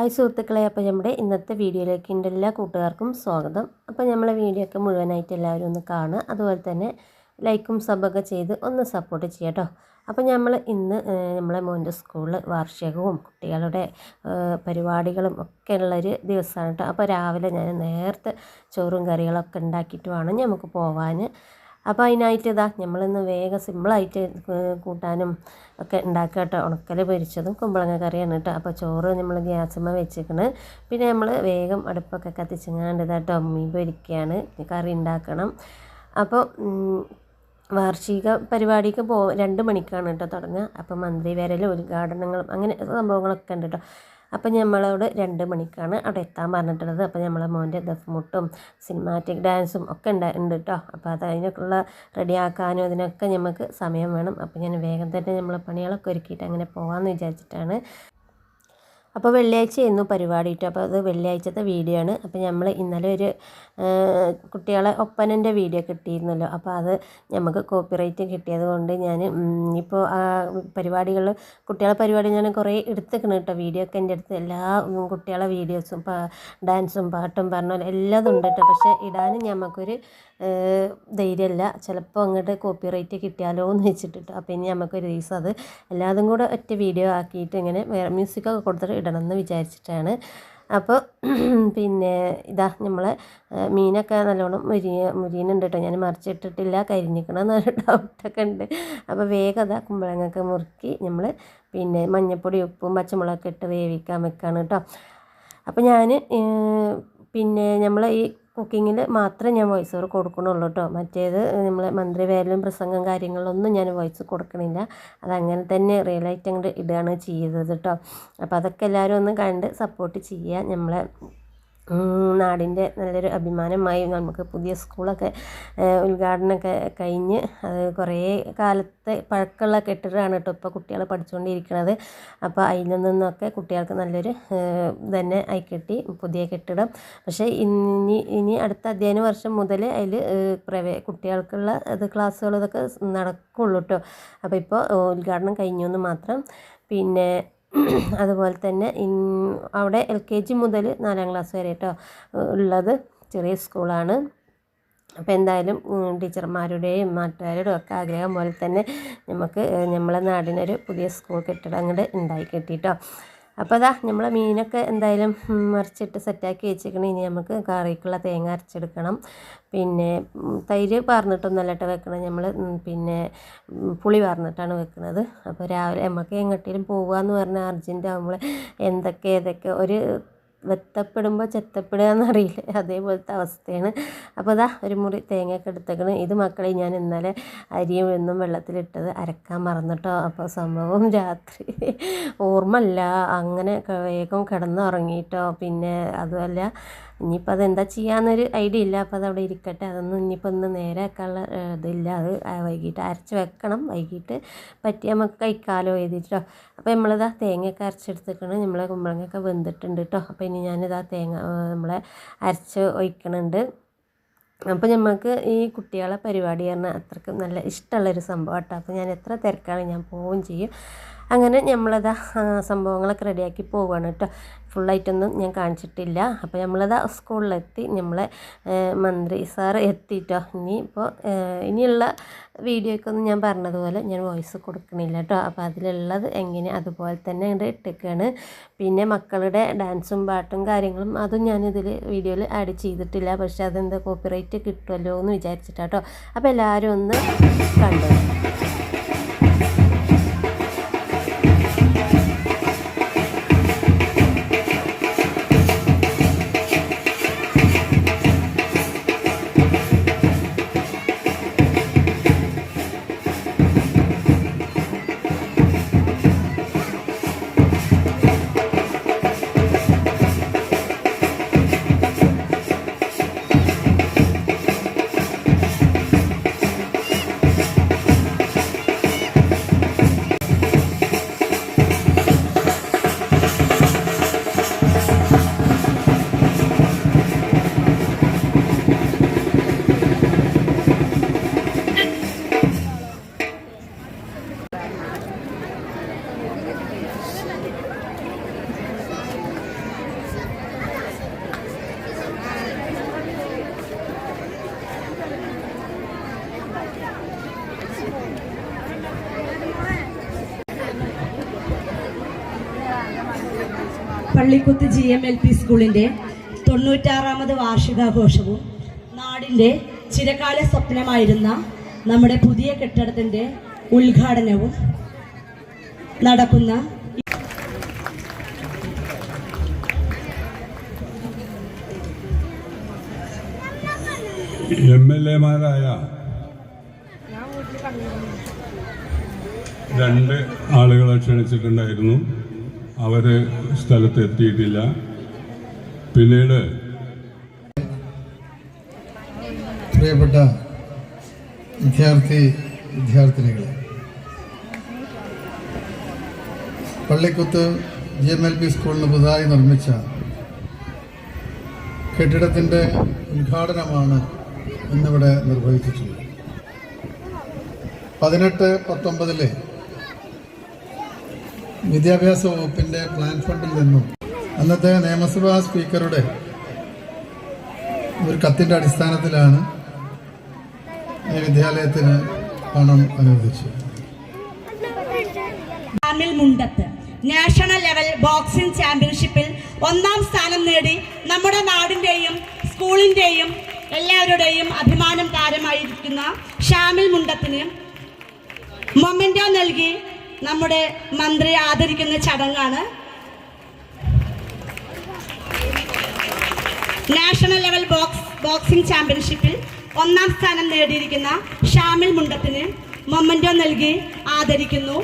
Hi സുഹൃത്തുക്കളെ അപ്പോൾ നമ്മുടെ ഇന്നത്തെ വീഡിയോയിലേക്ക് എന്റെ എല്ലാ കൂട്ടുകാർക്കും സ്വാഗതം. അപ്പോൾ നമ്മളെ വീഡിയോ ഒക്കെ മുഴുവനായിട്ട് എല്ലാവരും ഒന്ന് കാണുക. അതുപോലെ തന്നെ ലൈക്കും സബൊക്കെ ചെയ്ത് ഒന്ന് സപ്പോർട്ട് ചെയ്യുക കേട്ടോ. അപ്പോൾ നമ്മൾ ഇന്ന് നമ്മളെ മോന്റെ സ്കൂളിൽ വാർഷികവും കുട്ടികളുടെ പരിപാടികളും ഒക്കെ ഉള്ളൊരു ദിവസമാണ് കേട്ടോ. അപ്പോൾ രാവിലെ ഞാൻ നേരത്തെ ചോറും കറികളൊക്കെ ഉണ്ടാക്കിയിട്ട് വേണം നമുക്ക് പോവാൻ. അപ്പോൾ അതിനായിട്ട് ഇതാ നമ്മളിന്ന് വേഗം സിമ്പിളായിട്ട് കൂട്ടാനും ഒക്കെ ഉണ്ടാക്കുക കേട്ടോ. ഉണക്കൽ പൊരിച്ചതും കുമ്പളങ്ങ കറിയാണ് കേട്ടോ. അപ്പോൾ ചോറ് നമ്മൾ ഗ്യാസുമ്മ വെച്ചിരിക്കണ് പിന്നെ നമ്മൾ വേഗം അടുപ്പൊക്കെ കത്തിച്ചങ്ങാണ്ട് ഇതാട്ടോ മീൻ പൊരിക്കുകയാണ് കറി ഉണ്ടാക്കണം. അപ്പോൾ വാർഷിക പരിപാടിക്ക് പോ രണ്ട് മണിക്കാണ് കേട്ടോ തുടങ്ങുക. അപ്പോൾ മന്ത്രി വരലും ഉദ്ഘാടനങ്ങളും അങ്ങനെ സംഭവങ്ങളൊക്കെ ഉണ്ട് കേട്ടോ. അപ്പം നമ്മളോട് രണ്ട് മണിക്കാണ് അവിടെ എത്താൻ പറഞ്ഞിട്ടുള്ളത്. അപ്പോൾ നമ്മളെ മോന്റെ ദഫ്മുട്ടും സിനിമാറ്റിക് ഡാൻസും ഒക്കെ ഉണ്ട് ഉണ്ട് കേട്ടോ അപ്പോൾ അത് അതിനൊക്കെയുള്ള റെഡിയാക്കാനും അതിനൊക്കെ നമുക്ക് സമയം വേണം. അപ്പോൾ ഞാൻ വേഗം തന്നെ നമ്മളെ പണികളൊക്കെ ഒരുക്കിയിട്ട് അങ്ങനെ പോകാമെന്ന് വിചാരിച്ചിട്ടാണ്. അപ്പോൾ വെള്ളിയാഴ്ചയായിരുന്നു പരിപാടി കേട്ടോ അപ്പോൾ അത് വെള്ളിയാഴ്ചത്തെ വീഡിയോ ആണ്. അപ്പോൾ നമ്മൾ ഇന്നലെ ഒരു കുട്ടികളെ ഒപ്പനന്റെ വീഡിയോ കിട്ടിയിരുന്നല്ലോ. അപ്പോൾ അത് നമുക്ക് കോപ്പിറൈറ്റ് കിട്ടിയത് കൊണ്ട് ഞാൻ ഇപ്പോൾ ആ പരിപാടികൾ കുട്ടികളെ പരിപാടി ഞാൻ കുറേ എടുത്തേക്കണം കേട്ടോ വീഡിയോ ഒക്കെ എന്റെ അടുത്ത് എല്ലാ കുട്ടികളെ വീഡിയോസും ഡാൻസും പാട്ടും പറഞ്ഞ പോലെ എല്ലാതും ഉണ്ട് കേട്ടോ പക്ഷേ ഇടാനും നമുക്കൊരു ധൈര്യമല്ല. ചിലപ്പോൾ അങ്ങോട്ട് കോപ്പി കോപ്പിറൈറ്റ് കിട്ടിയാലോ എന്ന് വെച്ചിട്ടിട്ട്. അപ്പോൾ ഇനി നമുക്കൊരു ദിവസം അത് എല്ലാതും കൂടെ ഒറ്റ വീഡിയോ ആക്കിയിട്ട് ഇങ്ങനെ വേറെ മ്യൂസിക്കൊക്കെ കൊടുത്തിട്ട് ഇടണം എന്ന് വിചാരിച്ചിട്ടാണ്. അപ്പോൾ പിന്നെ ഇതാ നമ്മളെ മീനൊക്കെ നല്ലോണം മുരി മുരിയുന്നുണ്ട് കേട്ടോ ഞാൻ മറിച്ചിട്ടിട്ടില്ല കരിഞ്ഞിക്കണം എന്നൊരു ഡൗട്ടൊക്കെ ഉണ്ട് അപ്പോൾ വേഗം അതാ കുമ്പളങ്ങൊക്കെ മുറുക്കി നമ്മൾ പിന്നെ മഞ്ഞൾപ്പൊടി ഉപ്പും പച്ചമുളകൊക്കെ ഇട്ട് വേവിക്കാൻ വെക്കാണ് കേട്ടോ അപ്പോൾ ഞാൻ പിന്നെ നമ്മൾ ഈ കുക്കിങ്ങിൽ മാത്രമേ ഞാൻ വോയിസ് ഓവർ കൊടുക്കണുള്ളൂ കേട്ടോ. മറ്റേത് നമ്മൾ മന്ത്രി വേലും പ്രസംഗം കാര്യങ്ങളൊന്നും ഞാൻ വോയിസ് കൊടുക്കണില്ല. അതങ്ങനെ തന്നെ റിയലായിട്ട് അങ്ങോട്ട് ഇടുകയാണ് ചെയ്തത് കേട്ടോ. അപ്പോൾ അതൊക്കെ എല്ലാവരും ഒന്ന് കണ്ട് സപ്പോർട്ട് ചെയ്യുക. നമ്മളെ നാടിന്റെ നല്ലൊരു അഭിമാനമായി നമുക്ക് പുതിയ സ്കൂളൊക്കെ ഉദ്ഘാടനമൊക്കെ കഴിഞ്ഞ് അത് കുറേ കാലത്തെ പഴക്കമുള്ള കെട്ടിടമാണ് കേട്ടോ ഇപ്പോൾ കുട്ടികൾ പഠിച്ചുകൊണ്ടിരിക്കുന്നത് അപ്പോൾ അതിൽ നിന്നൊക്കെ കുട്ടികൾക്ക് നല്ലൊരു തന്നെ ആയി കിട്ടി പുതിയ കെട്ടിടം. പക്ഷേ ഇനി ഇനി അടുത്ത അധ്യയന വർഷം മുതൽ അതിൽ പ്രവേ കുട്ടികൾക്കുള്ള അത് ക്ലാസ്സുകൾ ഇതൊക്കെ നടക്കുള്ളൂ കേട്ടോ. അപ്പോൾ ഇപ്പോൾ ഉദ്ഘാടനം കഴിഞ്ഞു എന്ന് മാത്രം. പിന്നെ അതുപോലെ തന്നെ അവിടെ എൽ കെ ജി മുതൽ നാലാം ക്ലാസ് വരെ കേട്ടോ ഉള്ളത്. ചെറിയ സ്കൂളാണ്. അപ്പോൾ എന്തായാലും ടീച്ചർമാരുടെയും നാട്ടുകാരുടെയും ഒക്കെ ആഗ്രഹം പോലെ തന്നെ നമുക്ക് നമ്മളെ നാടിനൊരു പുതിയ സ്കൂൾ കെട്ടിടം അങ്ങോട്ട് ഉണ്ടായി കിട്ടിയിട്ടോ അപ്പോൾ അതാ നമ്മൾ മീനൊക്കെ എന്തായാലും മറിച്ചിട്ട് സെറ്റാക്കി വെച്ചേക്കണം ഇനി നമുക്ക് കറിക്കുള്ള തേങ്ങ അരച്ചെടുക്കണം. പിന്നെ തൈര് പാർന്നിട്ടൊന്നുമല്ല കേട്ടോ വെക്കണം. നമ്മൾ പിന്നെ പുളി പാർന്നിട്ടാണ് വെക്കുന്നത് അപ്പോൾ രാവിലെ നമുക്ക് എങ്ങോട്ടേലും പോകുക എന്ന് പറഞ്ഞാൽ അർജന്റ് നമ്മൾ എന്തൊക്കെ ഏതൊക്കെ ഒരു വെത്തപ്പെടുമ്പോൾ ചെത്തപ്പെടുക എന്നറിയില്ല അതേപോലത്തെ അവസ്ഥയാണ്. അപ്പോൾ അതാ ഒരു മുറി തേങ്ങയൊക്കെ എടുത്തേക്കണം. ഇത് മക്കളെ ഞാൻ ഇന്നലെ അരിയും എന്നും വെള്ളത്തിലിട്ടത് അരക്കാൻ മറന്നിട്ടോ. അപ്പോൾ സംഭവം രാത്രി ഓർമ്മല്ല അങ്ങനെ വേഗം കിടന്നുറങ്ങിയിട്ടോ പിന്നെ അതുമല്ല ഇനിയിപ്പോൾ അതെന്താ ചെയ്യാമെന്നൊരു ഐഡിയ ഇല്ല. അപ്പോൾ അതവിടെ ഇരിക്കട്ടെ. അതൊന്നും ഇനിയിപ്പോൾ ഒന്ന് നേരെ ആക്കാനുള്ള ഇതില്ല. അത് വൈകിട്ട് അരച്ച് വെക്കണം. വൈകിട്ട് പറ്റിയാൽ നമുക്ക് കഴിക്കാലോ എഴുതിയിട്ടോ അപ്പോൾ നമ്മളിതാ തേങ്ങയൊക്കെ അരച്ചെടുത്തേക്കണം നമ്മളെ കുമ്പളങ്ങയൊക്കെ വെന്തിട്ടുണ്ട് കേട്ടോ അപ്പോൾ ഇനി ഞാനിതാ തേങ്ങ നമ്മളെ അരച്ച് ഒഴിക്കണുണ്ട്. അപ്പോൾ നമുക്ക് ഈ കുട്ടികളെ പരിപാടി പറഞ്ഞാൽ അത്രയ്ക്ക് നല്ല ഇഷ്ടമുള്ളൊരു സംഭവം കേട്ടോ അപ്പോൾ ഞാൻ എത്ര തിരക്കാണ് ഞാൻ പോവുകയും ചെയ്യും. അങ്ങനെ നമ്മളതാ സംഭവങ്ങളൊക്കെ റെഡിയാക്കി പോവുകയാണ് കേട്ടോ. ഫുള്ളായിട്ടൊന്നും ഞാൻ കാണിച്ചിട്ടില്ല. അപ്പോൾ നമ്മളത് സ്കൂളിലെത്തി നമ്മളെ മന്ത്രി സാർ എത്തിയിട്ടോ ഇനി ഇപ്പോൾ ഇനിയുള്ള വീഡിയോയ്ക്കൊന്നും ഞാൻ പറഞ്ഞതുപോലെ ഞാൻ വോയിസ് കൊടുക്കണില്ല കേട്ടോ. അപ്പോൾ അതിലുള്ളത് എങ്ങനെ അതുപോലെ തന്നെ അതിന്റെ ഇട്ടേക്കാണ്. പിന്നെ മക്കളുടെ ഡാൻസും പാട്ടും കാര്യങ്ങളും അതും ഞാനിതിൽ വീഡിയോയിൽ ആഡ് ചെയ്തിട്ടില്ല. പക്ഷേ അതെന്താ കോപ്പിറൈറ്റ് കിട്ടുമല്ലോ എന്ന് വിചാരിച്ചിട്ടാട്ടോ. അപ്പോൾ എല്ലാവരും ഒന്ന് കണ്ടു? Pallikkuth G M L P സ്കൂളിന്റെ തൊണ്ണൂറ്റാറാമത് വാർഷികാഘോഷവും നാടിന്റെ ചിരകാല സ്വപ്നമായിരുന്ന നമ്മുടെ പുതിയ കെട്ടിടത്തിന്റെ ഉദ്ഘാടനവും നടക്കുന്ന എം എൽ എമാരായ രണ്ട് ആളുകളെ ക്ഷണിച്ചിട്ടുണ്ടായിരുന്നു. അവർ സ്ഥലത്ത് എത്തിയിട്ടില്ല. പിന്നീട് പ്രിയപ്പെട്ട വിദ്യാർത്ഥി വിദ്യാർത്ഥിനികളെ Pallikkuth G M L P സ്കൂളിന് പുതുതായി നിർമ്മിച്ച കെട്ടിടത്തിന്റെ ഉദ്ഘാടനമാണ് ഇന്നിവിടെ നിർവഹിച്ചിട്ടുള്ളത്. പതിനെട്ട് പത്തൊമ്പതിലെ വിദ്യാഭ്യാസ വകുപ്പിന്റെ പ്ലാൻ ഫണ്ടിൽ നിന്നും അന്നത്തെ നിയമസഭാ സ്പീക്കറുടെ ഒരു കത്തിന്റെ അടിസ്ഥാനത്തിലാണ് ഈ വിദ്യാലയത്തിന് പണം അനുവദിച്ചത്. മുണ്ടത്ത്. നാഷണൽ ലെവൽ ബോക്സിംഗ് ചാമ്പ്യൻഷിപ്പിൽ ഒന്നാം സ്ഥാനം നേടി നമ്മുടെ നാടിന്റെയും സ്കൂളിന്റെയും എല്ലാവരുടെയും അഭിമാനം താരമായിരിക്കുന്ന ഷാമിൽ മുണ്ടത്തിന് മൊമെന്റോ നൽകി നമ്മുടെ മന്ത്രി ആദരിക്കുന്ന ചടങ്ങാണ്. നാഷണൽ ലെവൽ ബോക്സ് ബോക്സിംഗ് ചാമ്പ്യൻഷിപ്പിൽ ഒന്നാം സ്ഥാനം നേടിയിരിക്കുന്ന ഷാമിൽ മുണ്ടത്തിന് മൊമെന്റോ നൽകി ആദരിക്കുന്നു.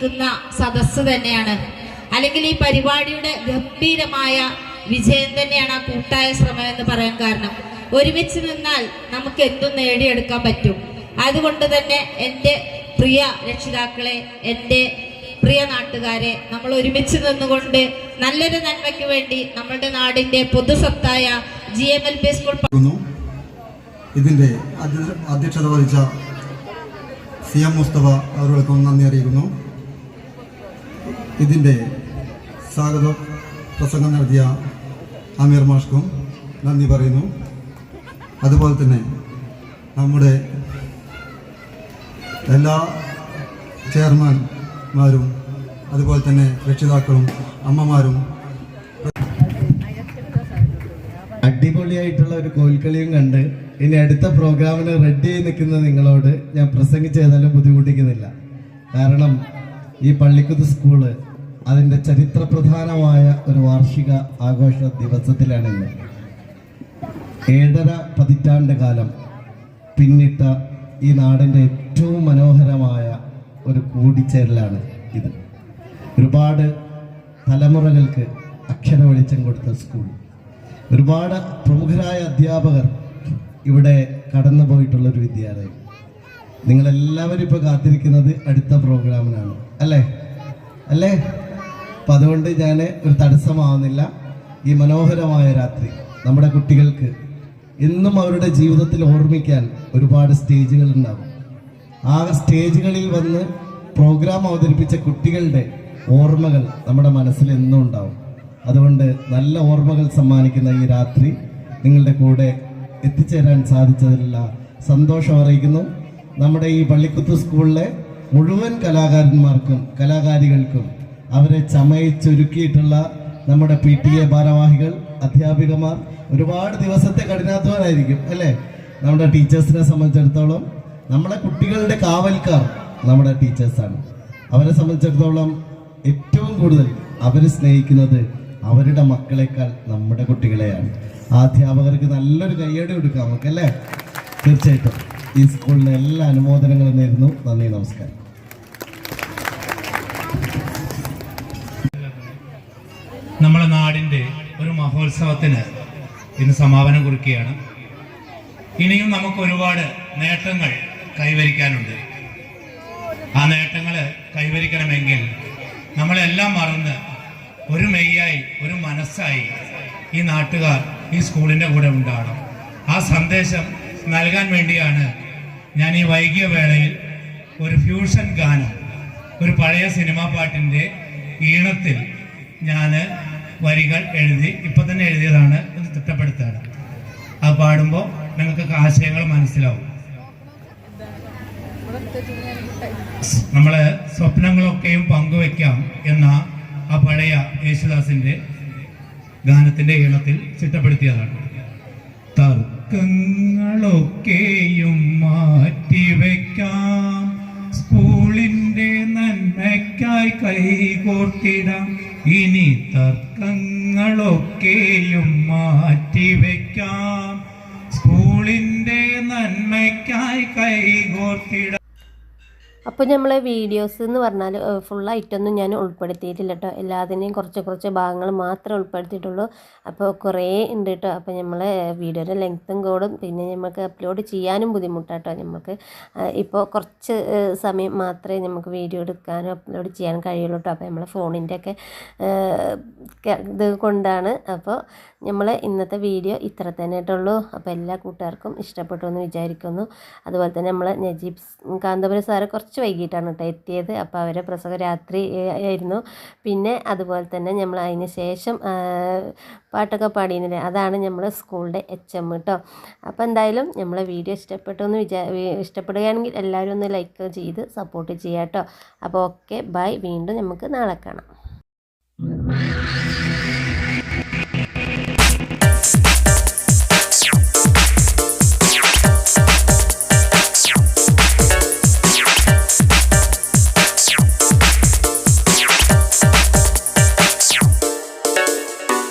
നിൽക്കുന്ന സദസ്സ് തന്നെയാണ്. അല്ലെങ്കിൽ ഈ പരിപാടിയുടെ ഗംഭീരമായ വിജയം തന്നെയാണ് ആ കൂട്ടായ ശ്രമം എന്ന് പറയാൻ കാരണം. ഒരുമിച്ച് നിന്നാൽ നമുക്ക് എന്തും നേടിയെടുക്കാൻ പറ്റും. അതുകൊണ്ട് തന്നെ എന്റെ പ്രിയ രക്ഷിതാക്കളെ എന്റെ പ്രിയ നാട്ടുകാരെ നമ്മൾ ഒരുമിച്ച് നിന്നുകൊണ്ട് നല്ലൊരു നന്മയ്ക്ക് വേണ്ടി നമ്മുടെ നാടിന്റെ പൊതുസത്തായ G M L P school ഇതിന്റെ അധ്യക്ഷത വഹിച്ച സി എം മുസ്തഫ അവരോടൊപ്പം നന്ദി അറിയിക്കുന്നു. ഇതിന്റെ സ്വാഗത പ്രസംഗം നടത്തിയ അമീർ മാഷ്ക്കും നന്ദി പറയുന്നു. അതുപോലെ തന്നെ നമ്മുടെ എല്ലാ ചെയർമാൻമാരും അതുപോലെ തന്നെ രക്ഷിതാക്കളും അമ്മമാരും. അടിപൊളിയായിട്ടുള്ള ഒരു കോൽക്കളിയും കണ്ട് ഇനി അടുത്ത പ്രോഗ്രാമിന് റെഡി ആയി നിൽക്കുന്ന നിങ്ങളോട് ഞാൻ പ്രസംഗിച്ച് ഏതായാലും ബുദ്ധിമുട്ടിക്കുന്നില്ല. കാരണം ഈ പള്ളിക്കുത്ത് സ്കൂൾ അതിന്റെ ചരിത്രപ്രധാനമായ ഒരു വാർഷിക ആഘോഷ ദിവസത്തിലാണ് ഇന്ന്. ഏഴര പതിറ്റാണ്ട് കാലം പിന്നിട്ട ഈ നാടിന്റെ ഏറ്റവും മനോഹരമായ ഒരു കൂടിച്ചേരലാണ് ഇത്. ഒരുപാട് തലമുറകൾക്ക് അക്ഷര വെളിച്ചം കൊടുത്ത സ്കൂൾ. ഒരുപാട് പ്രമുഖരായ അധ്യാപകർ ഇവിടെ കടന്നു പോയിട്ടുള്ള ഒരു വിദ്യാലയം. നിങ്ങളെല്ലാവരും ഇപ്പോൾ കാത്തിരിക്കുന്നത് അടുത്ത പ്രോഗ്രാമിനാണ്. അല്ലേ? അല്ലേ? അപ്പം അതുകൊണ്ട് ഞാൻ ഒരു തടസ്സമാവുന്നില്ല. ഈ മനോഹരമായ രാത്രി നമ്മുടെ കുട്ടികൾക്ക് എന്നും അവരുടെ ജീവിതത്തിൽ ഓർമ്മിക്കാൻ ഒരുപാട് സ്റ്റേജുകൾ ഉണ്ടാകും. ആ സ്റ്റേജുകളിൽ വന്ന് പ്രോഗ്രാം അവതരിപ്പിച്ച കുട്ടികളുടെ ഓർമ്മകൾ നമ്മുടെ മനസ്സിൽ എന്നും ഉണ്ടാവും. അതുകൊണ്ട് നല്ല ഓർമ്മകൾ സമ്മാനിക്കുന്ന ഈ രാത്രി നിങ്ങളുടെ കൂടെ എത്തിച്ചേരാൻ സാധിച്ചതിലുള്ള സന്തോഷം അറിയിക്കുന്നു. നമ്മുടെ ഈ പള്ളിക്കുത്ത് സ്കൂളിലെ മുഴുവൻ കലാകാരന്മാർക്കും കലാകാരികൾക്കും അവരെ ചമയിച്ചൊരുക്കിയിട്ടുള്ള നമ്മുടെ പി ടി എ ഭാരവാഹികൾ അധ്യാപികമാർ ഒരുപാട് ദിവസത്തെ കഠിനാധ്വാനായിരിക്കും അല്ലേ? നമ്മുടെ ടീച്ചേഴ്സിനെ സംബന്ധിച്ചിടത്തോളം നമ്മുടെ കുട്ടികളുടെ കാവൽക്കാർ നമ്മുടെ ടീച്ചേഴ്സാണ്. അവരെ സംബന്ധിച്ചിടത്തോളം ഏറ്റവും കൂടുതൽ അവർ സ്നേഹിക്കുന്നത് അവരുടെ മക്കളെക്കാൾ നമ്മുടെ കുട്ടികളെയാണ്. ആ അധ്യാപകർക്ക് നല്ലൊരു കയ്യടി കൊടുക്കാം നമുക്കല്ലേ? തീർച്ചയായിട്ടും. ഈ സ്കൂളിന് എല്ലാ അനുമോദനങ്ങളും നേരുന്നു. നന്ദി നമസ്കാരം. നമ്മുടെ നാടിന്റെ ഒരു മഹോത്സവത്തിന് ഇന്ന് സമാപനം കുറിക്കുകയാണ്. ഇനിയും നമുക്ക് ഒരുപാട് നേട്ടങ്ങൾ കൈവരിക്കാനുണ്ട്. ആ നേട്ടങ്ങൾ കൈവരിക്കണമെങ്കിൽ നമ്മളെല്ലാം മറന്ന് ഒരു മെയ്യായി ഒരു മനസ്സായി ഈ നാട്ടുകാർ ഈ സ്കൂളിന്റെ കൂടെ ഉണ്ടാകണം ആ സന്ദേശം നൽകാൻ വേണ്ടിയാണ് ഞാൻ ഈ വൈകിയ വേളയിൽ ഒരു ഫ്യൂഷൻ ഗാനം ഒരു പഴയ സിനിമാ പാട്ടിന്റെ ഈണത്തിൽ ഞാൻ വരികൾ എഴുതി ഇപ്പൊ തന്നെ എഴുതിയതാണ്. ഒന്ന് തിട്ടപ്പെടുത്തുകയാണ് അത് പാടുമ്പോൾ നിങ്ങൾക്ക് ആശയങ്ങൾ മനസ്സിലാവും. നമ്മൾ സ്വപ്നങ്ങളൊക്കെയും പങ്കുവെക്കാം എന്ന ആ പഴയ യേശുദാസിന്റെ ഗാനത്തിന്റെ ഈണത്തിൽ ചിട്ടപ്പെടുത്തിയതാണ്. തർക്കങ്ങളൊക്കെയും മാറ്റിവെക്കാം. സ്കൂളിന്റെ നന്മയ്ക്കായി കൈകോർത്തിടാം ഇനി തർക്കങ്ങളൊക്കെയും മാറ്റിവെക്കാം. സ്കൂളിന്റെ നന്മയ്ക്കായി കൈകോർത്തിടാം അപ്പോൾ നമ്മൾ വീഡിയോസ് എന്ന് പറഞ്ഞാൽ ഫുൾ ഫുള്ളായിട്ടൊന്നും ഞാൻ ഉൾപ്പെടുത്തിയിട്ടില്ല കേട്ടോ എല്ലാത്തിനെയും കുറച്ച് കുറച്ച് ഭാഗങ്ങൾ മാത്രമേ ഉൾപ്പെടുത്തിയിട്ടുള്ളൂ. അപ്പോൾ കുറേ ഉണ്ട് കേട്ടോ അപ്പോൾ നമ്മൾ വീഡിയോയുടെ ലെങ്ത്തും കൂടും. പിന്നെ നമുക്ക് അപ്ലോഡ് ചെയ്യാനും ബുദ്ധിമുട്ടാട്ടോ നമുക്ക് ഇപ്പോൾ കുറച്ച് സമയം മാത്രമേ നമുക്ക് വീഡിയോ എടുക്കാനും അപ്ലോഡ് ചെയ്യാനും കഴിയുള്ളൂ കേട്ടോ അപ്പോൾ നമ്മളെ ഫോണിന്റെ ഒക്കെ ഇത് കൊണ്ടാണ്. അപ്പോൾ നമ്മൾ ഇന്നത്തെ വീഡിയോ ഇത്ര തന്നെ ആയിട്ടുള്ളൂ അപ്പോൾ എല്ലാ കൂട്ടുകാർക്കും ഇഷ്ടപ്പെട്ടു എന്ന് വിചാരിക്കുന്നു. അതുപോലെ തന്നെ നമ്മൾ നജീബ് കാന്തപുരം സാറ് കുറച്ച് വൈകിട്ടാണ് കേട്ടോ എത്തിയത്. അപ്പോൾ അവരെ പ്രസവ രാത്രി ആയിരുന്നു. പിന്നെ അതുപോലെ തന്നെ നമ്മൾ അതിന് ശേഷം പാട്ടൊക്കെ പാടിയിരുന്നില്ലേ അതാണ് നമ്മുടെ സ്കൂളിന്റെ എച്ച് എം കേട്ടോ അപ്പോൾ എന്തായാലും നമ്മളെ വീഡിയോ ഇഷ്ടപ്പെട്ടു എന്ന് വിചാ ഇഷ്ടപ്പെടുകയാണെങ്കിൽ എല്ലാവരും ഒന്ന് ലൈക്ക് ചെയ്ത് സപ്പോർട്ട് ചെയ്യാം കേട്ടോ അപ്പോൾ ഓക്കെ ബൈ. വീണ്ടും നമുക്ക് നാളെ കാണാം.